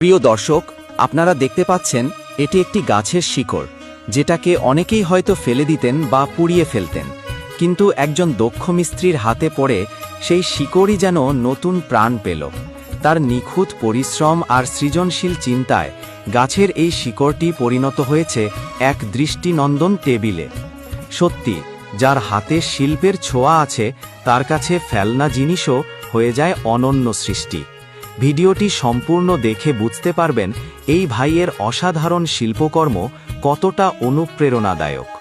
প্রিয় দর্শক, আপনারা দেখতে পাচ্ছেন, এটি একটি গাছের শিকড়, যেটাকে অনেকেই হয়তো ফেলে দিতেন বা পুড়িয়ে ফেলতেন। কিন্তু একজন দক্ষ মিস্ত্রির হাতে পড়ে সেই শিকড়ই যেন নতুন প্রাণ পেল। তার নিখুঁত পরিশ্রম আর সৃজনশীল চিন্তায় গাছের এই শিকড়টি পরিণত হয়েছে এক দৃষ্টিনন্দন টেবিলে। সত্যি, যার হাতে শিল্পের ছোঁয়া আছে, তার কাছে ফেলনা জিনিসও হয়ে যায় অনন্য সৃষ্টি। ভিডিওটি সম্পূর্ণ দেখে বুঝতে পারবেন এই ভাইয়ের অসাধারণ শিল্পকর্ম কতটা অনুপ্রেরণাদায়ক।